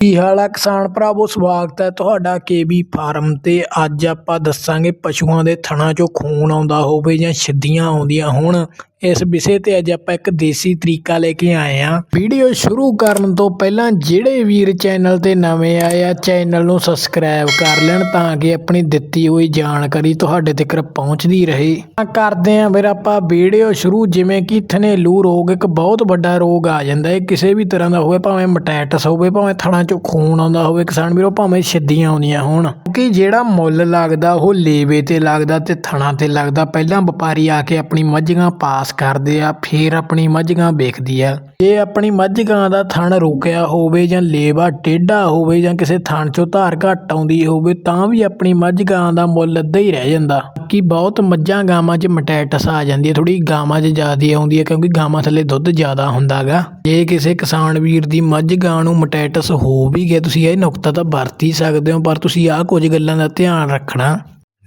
ਕੀ ਹਾਲ ਆ ਕਿਸਾਨ ਭਰਾਵੋ? ਸਵਾਗਤ ਹੈ ਤੁਹਾਡਾ ਕੇਬੀ ਫਾਰਮ ਤੇ। ਅੱਜ ਆਪਾਂ ਦੱਸਾਂਗੇ ਪਸ਼ੂਆਂ ਦੇ ਥਣਾਂ 'ਚੋਂ ਖੂਨ ਆਉਂਦਾ ਹੋਵੇ ਜਾਂ ਛਿੱਦੀਆਂ ਆਉਂਦੀਆਂ ਹੋਣ। ਇਸ ਵਿਸ਼ੇ ਤੇ ਅੱਜ ਆਪਾਂ ਇੱਕ ਦੇਸੀ ਤਰੀਕਾ ਲੈ ਕੇ ਆਏ ਆ ਵੀਡੀਓ ਸ਼ੁਰੂ ਕਰਨ ਤੋਂ ਪਹਿਲਾਂ ਜਿਹੜੇ ਵੀਰ ਚੈਨਲ ਤੇ ਨਵੇਂ ਆਏ ਆ, ਚੈਨਲ ਨੂੰ ਸਬਸਕ੍ਰਾਈਬ ਕਰ ਲੈਣ ਤਾਂ ਕਿ ਆਪਣੀ ਦਿੱਤੀ ਹੋਈ ਜਾਣਕਾਰੀ ਤੁਹਾਡੇ ਤੱਕ ਪਹੁੰਚਦੀ ਰਹੇ। ਕਰਦੇ ਆ ਫਿਰ ਆਪਾਂ ਵੀਡੀਓ ਸ਼ੁਰੂ। ਜਿਵੇਂ ਕਿ ਥਨੇਲੂ ਰੋਗ ਇੱਕ ਬਹੁਤ ਵੱਡਾ ਰੋਗ ਆ ਜਾਂਦਾ ਹੈ। ਕਿਸੇ ਵੀ ਤਰ੍ਹਾਂ ਦਾ ਹੋਵੇ, ਭਾਵੇਂ ਮਟੈਟਸ ਹੋਵੇ, ਭਾਵੇਂ ਥਣਾ ਚੋਂ ਖੂਨ ਆਉਂਦਾ ਹੋਵੇ, ਕਿਸਾਨ ਵੀਰੋ, ਭਾਵੇਂ ਛਿੱਦੀਆਂ ਆਉਂਦੀਆਂ ਹੋਣ। ਕਿਉਂਕਿ ਜਿਹੜਾ ਮੁੱਲ ਲੱਗਦਾ, ਉਹ ਲੇਵੇ ਤੇ ਲੱਗਦਾ ਤੇ ਥਣਾਂ ਤੇ ਲੱਗਦਾ। ਪਹਿਲਾਂ ਵਪਾਰੀ ਆ ਕੇ ਆਪਣੀ ਮੱਝਾਂ ਪਾਸ ਕਰਦੇ ਆ, ਫਿਰ ਆਪਣੀ ਮੱਝਾਂ ਵੇਚਦੀ ਆ। ਜੇ ਆਪਣੀ ਮੱਝ ਗਾਂ ਦਾ ਥਣ ਰੁਕਿਆ ਹੋਵੇ ਜਾਂ ਲੇਵਾ ਟੇਢਾ ਹੋਵੇ ਜਾਂ ਕਿਸੇ ਥਣ ਚੋਂ ਧਾਰ ਘੱਟ ਆਉਂਦੀ ਹੋਵੇ, ਤਾਂ ਵੀ ਆਪਣੀ ਮੱਝ ਗਾਂ ਦਾ ਮੁੱਲ ਅੱਧਾ ਹੀ ਰਹਿ ਜਾਂਦਾ। ਕਿ ਬਹੁਤ ਮੱਝਾਂ ਗਾਵਾਂ 'ਚ ਮਟੈਟਸ ਆ ਜਾਂਦੀ ਹੈ ਥੋੜੀ ਗਾਵਾਂ 'ਚ ਜ਼ਿਆਦਾ ਆਉਂਦੀ ਹੈ ਕਿਉਂਕਿ ਗਾਵਾਂ ਥੱਲੇ ਦੁੱਧ ਜ਼ਿਆਦਾ ਹੁੰਦਾਗਾ। ਜੇ ਕਿਸੇ ਕਿਸਾਨ ਵੀਰ ਦੀ ਮੱਝ ਗਾਂ ਨੂੰ ਮਟੈਟਸ ਹੋ ਵੀ ਗਿਆ ਤੁਸੀਂ ਇਹ ਨੁਕਤਾ ਤਾਂ ਵਰਤ ਹੀ ਸਕਦੇ ਹੋ, ਪਰ ਤੁਸੀਂ ਆਹ ਕੁਝ ਗੱਲਾਂ ਦਾ ਧਿਆਨ ਰੱਖਣਾ।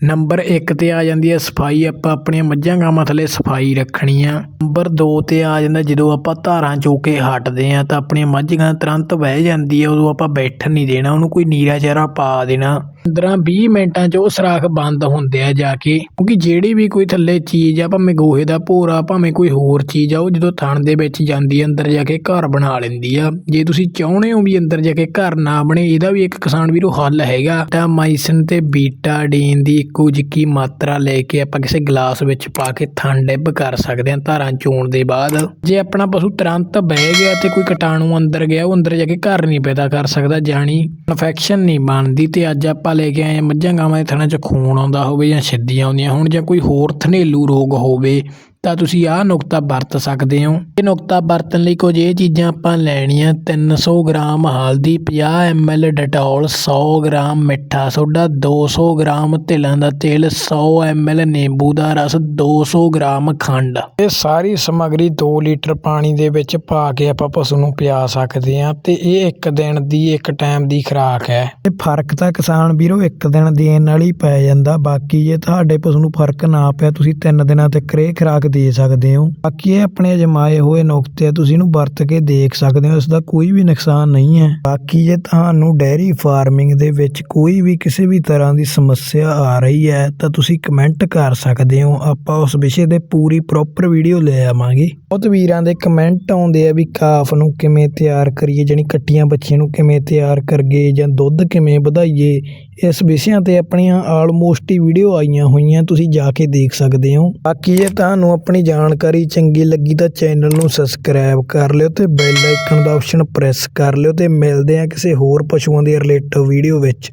ਨੰਬਰ ਇੱਕ ਤੇ ਆ ਜਾਂਦੀ ਹੈ ਸਫ਼ਾਈ। ਆਪਾਂ ਆਪਣੀਆਂ ਮੱਝਾਂ ਗਾਵਾਂ ਥੱਲੇ ਸਫ਼ਾਈ ਰੱਖਣੀ ਆ। ਨੰਬਰ ਦੋ ਤੇ ਆ ਜਾਂਦਾ, ਜਦੋਂ ਆਪਾਂ ਧਾਰਾਂ ਚੋ ਕੇ ਹਟਦੇ ਹਾਂ ਤਾਂ ਆਪਣੀਆਂ ਮੱਝ ਗਾਂ ਤੁਰੰਤ ਬਹਿ ਜਾਂਦੀ ਆ, ਉਦੋਂ ਆਪਾਂ ਬੈਠਣ ਨਹੀਂ ਦੇਣਾ, ਉਹਨੂੰ ਕੋਈ ਨੀਰਾ ਚਾਰਾ ਪਾ ਦੇਣਾ। 15-20 ਮਿੰਟਾਂ 'ਚ ਉਹ ਸਰਾਖ ਬੰਦ ਹੁੰਦੇ ਆ ਜਾ ਕੇ, ਕਿਉਂਕਿ ਜਿਹੜੀ ਵੀ ਕੋਈ ਥੱਲੇ ਚੀਜ਼ ਆ, ਭਾਵੇਂ ਗੋਹੇ ਦਾ ਭੋਰਾ ਭਾਵੇਂ ਕੋਈ ਹੋਰ ਚੀਜ਼ ਆ, ਉਹ ਜਦੋਂ ਥਣ ਦੇ ਵਿੱਚ ਜਾਂਦੀ ਆ, ਅੰਦਰ ਜਾ ਕੇ ਘਰ ਬਣਾ ਲੈਂਦੀ ਆ। ਜੇ ਤੁਸੀਂ ਚਾਹੁੰਦੇ ਹੋ ਵੀ ਅੰਦਰ ਜਾ ਕੇ ਘਰ ਨਾ ਬਣੇ, ਇਹਦਾ ਵੀ ਇੱਕ ਕਿਸਾਨ ਵੀਰੋ ਹੱਲ ਹੈਗਾ। ਤਾਂ ਮਾਈਸਿਨ ਤੇ ਬੀਟਾਡੀਨ ਦੀ ਕੁਝ ਕੀ ਮਾਤਰਾ ਲੈ ਕੇ ਆਪਾਂ ਕਿਸੇ ਗਲਾਸ ਵਿੱਚ ਪਾ ਕੇ ਥਣ ਡਿੱਬ ਕਰ ਸਕਦੇ ਹਾਂ ਧਾਰਾਂ ਚੋਣ ਦੇ ਬਾਅਦ। ਜੇ ਆਪਣਾ ਪਸ਼ੂ ਤੁਰੰਤ ਬਹਿ ਗਿਆ ਤੇ ਕੋਈ ਕੀਟਾਣੂ ਅੰਦਰ ਗਿਆ, ਉਹ ਅੰਦਰ ਜਾ ਕੇ ਘਰ ਨਹੀਂ ਪੈਦਾ ਕਰ ਸਕਦਾ ਜਾਣੀ ਇਨਫੈਕਸ਼ਨ ਨਹੀਂ ਬਣਦੀ ਤੇ ਅੱਜ ਆਪਾਂ ਲੈ ਕੇ ਆਏ ਮੱਝਾਂ ਗਾਵਾਂ ਦੇ ਥਣਾਂ 'ਚ ਖੂਨ ਆਉਂਦਾ ਹੋਵੇ ਜਾਂ ਛਿੱਦੀਆਂ ਆਉਂਦੀਆਂ ਹੋਣ ਜਾਂ ਕੋਈ ਹੋਰ ਥਨੇਲੂ ਰੋਗ ਹੋਵੇ ਤਾਂ ਤੁਸੀਂ ਆਹ ਨੁਕਤਾ ਵਰਤ ਸਕਦੇ ਹੋ। ਇਹ ਨੁਕਤਾ ਵਰਤਣ ਲਈ ਕੁਝ ਇਹ ਚੀਜ਼ਾਂ ਆਪਾਂ ਲੈਣੀਆਂ। 300 ਗ੍ਰਾਮ ਹਲਦੀ 50 ml ਡਟੋਲ 100 ਗ੍ਰਾਮ ਮਿੱਠਾ ਸੋਡਾ 200 ਗ੍ਰਾਮ ਤਿਲਾਂ ਦਾ ਤੇਲ 100 ml ਨਿੰਬੂ ਦਾ ਰਸ 200 ਗ੍ਰਾਮ ਖੰਡ। ਇਹ ਸਾਰੀ ਸਮੱਗਰੀ 2 ਲੀਟਰ ਪਾਣੀ ਦੇ ਵਿੱਚ ਪਾ ਕੇ ਆਪਾਂ ਪਸ਼ੂ ਨੂੰ ਪਿਆ ਸਕਦੇ ਹਾਂ ਤੇ ਇਹ ਇੱਕ ਦਿਨ ਦੀ ਇੱਕ ਟਾਈਮ ਦੀ ਖੁਰਾਕ ਹੈ। ਇਹ ਫ਼ਰਕ ਤਾਂ ਕਿਸਾਨ ਵੀਰੋ ਇੱਕ ਦਿਨ ਦੇਣ ਨਾਲ ਹੀ ਪੈ ਜਾਂਦਾ। ਬਾਕੀ ਜੇ ਤੁਹਾਡੇ ਪਸ਼ੂ ਨੂੰ ਫ਼ਰਕ ਨਾ ਪਿਆ ਤੁਸੀਂ ਤਿੰਨ ਦਿਨਾਂ ਤੱਕ ਇਹ ਖੁਰਾਕ ਦੇ ਸਕਦੇ ਹੋ। ਬਾਕੀ ਇਹ ਆਪਣੇ ਅਜਮਾਏ ਹੋਏ ਨੁਕਤੇ ਆ, ਤੁਸੀਂ ਇਹਨੂੰ ਵਰਤ ਕੇ ਦੇਖ ਸਕਦੇ ਹੋ ਇਸ ਦਾ ਕੋਈ ਵੀ ਨੁਕਸਾਨ ਨਹੀਂ ਹੈ। ਬਾਕੀ ਜੇ ਤੁਹਾਨੂੰ ਡੈਰੀ ਫਾਰਮਿੰਗ ਦੇ ਵਿੱਚ ਕੋਈ ਵੀ ਕਿਸੇ ਵੀ ਤਰ੍ਹਾਂ ਦੀ ਸਮੱਸਿਆ ਆ ਰਹੀ ਹੈ, ਤਾਂ ਤੁਸੀਂ ਕਮੈਂਟ ਕਰ ਸਕਦੇ ਹੋ। ਆਪਾਂ ਉਸ ਵਿਸ਼ੇ ਤੇ ਪੂਰੀ ਪ੍ਰੋਪਰ ਵੀਡੀਓ ਲੈ ਆਵਾਂਗੇ। ਬਹੁਤ ਵੀਰਾਂ ਦੇ ਕਮੈਂਟ ਆਉਂਦੇ ਆ ਵੀ ਕਾਫ ਨੂੰ ਕਿਵੇਂ ਤਿਆਰ ਕਰੀਏ, ਜਾਣੀ ਕੱਟੀਆਂ ਬੱਚੀਆਂ ਨੂੰ ਕਿਵੇਂ ਤਿਆਰ ਕਰਗੇ ਜਾਂ ਦੁੱਧ ਕਿਵੇਂ ਵਧਾਈਏ, ਇਸ ਵਿਸ਼ਿਆਂ ਤੇ ਆਪਣੀਆਂ ਆਲਮੋਸਟ ਹੀ ਵੀਡੀਓ ਆਈਆਂ ਹੋਈਆਂ, ਤੁਸੀਂ ਜਾ ਕੇ ਦੇਖ ਸਕਦੇ ਹੋ। ਬਾਕੀ ਜੇ ਤੁਹਾਨੂੰ ਆਪਣੀ ਜਾਣਕਾਰੀ ਚੰਗੀ ਲੱਗੀ ਤਾਂ ਚੈਨਲ ਨੂੰ ਸਬਸਕ੍ਰਾਈਬ ਕਰ ਲਿਓ ਤੇ ਬੈਲ ਆਈਕਨ ਦਾ ਆਪਸ਼ਨ ਪ੍ਰੈਸ ਕਰ ਲਿਓ ਤੇ ਮਿਲਦੇ ਆ ਕਿਸੇ ਹੋਰ ਪਸ਼ੂਆਂ ਦੇ ਰਿਲੇਟਿਵ ਵੀਡੀਓ ਵਿੱਚ।